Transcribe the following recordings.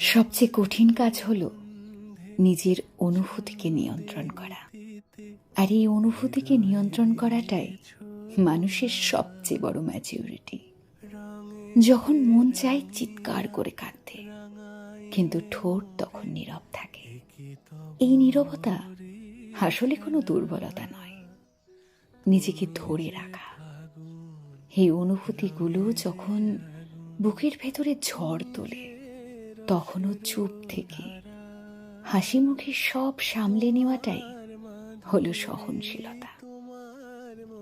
সবচেয়ে কঠিন কাজ হলো নিজের অনুভূতিকে নিয়ন্ত্রণ করা। আর এই অনুভূতিকে নিয়ন্ত্রণ করাটাই মানুষের সবচেয়ে বড় ম্যাচিউরিটি যখন মন চায় চিৎকার করে কাঁদতে, কিন্তু ঠোঁট তখন নীরব থাকে। এই নীরবতা আসলে কোনো দুর্বলতা নয়, নিজেকে ধরে রাখা। এই অনুভূতিগুলো যখন বুকের ভেতরে ঝড় তোলে তখনও চুপ থেকে। হাসি মুখে সব সামলে নেওয়াটাই হলো সহনশীলতা।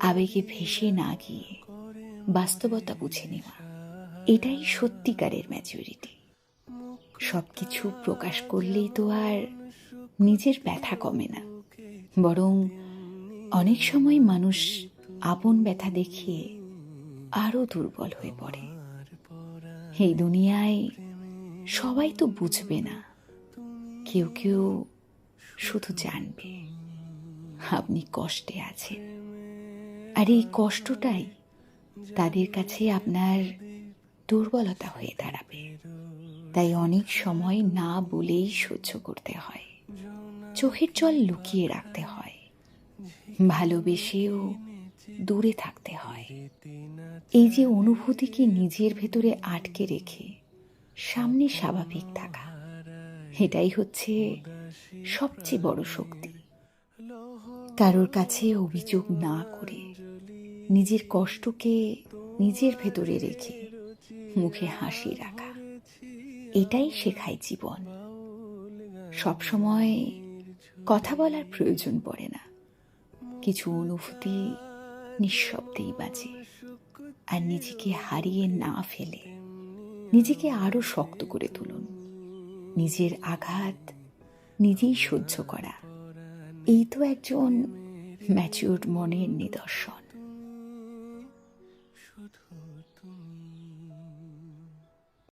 আবেগে ভেসে না গিয়ে বাস্তবতা বুঝে নেওয়া। এটাই সত্যিকারের ম্যাচুরিটি সব কিছু প্রকাশ করলেই তো আর নিজের ব্যথা কমে না। বরং অনেক সময় মানুষ আপন ব্যথা দেখিয়ে আরও দুর্বল হয়ে পড়ে। এই দুনিয়ায় সবাই তো বুঝবে না। কেউ কেউ শুধু জানবে আপনি কষ্টে আছেন। আর এই কষ্টটাই তাদের কাছে আপনার দুর্বলতা হয়ে দাঁড়াবে। তাই অনেক সময় না বলেই সহ্য করতে হয়। চোখের জল লুকিয়ে রাখতে হয়। ভালোবেসেও দূরে থাকতে হয়। এই যে অনুভূতিকে নিজের ভেতরে আটকে রেখে সামনে স্বাভাবিক থাকা। এটাই হচ্ছে সবচেয়ে বড় শক্তি। কারোর কাছে অভিযোগ না করে নিজের কষ্টকে নিজের ভেতরে রেখে মুখে হাসি রাখা। এটাই শেখায় জীবন। সবসময় কথা বলার প্রয়োজন পড়ে না। কিছু অনুভূতি নিঃশব্দেই বাজে। আর নিজেকে হারিয়ে না ফেলে নিজেকে আরও শক্ত করে তুলুন। নিজের আঘাত নিজেই সহ্য করা। এই তো একজন ম্যাচিওর মনের নিদর্শন। শুধু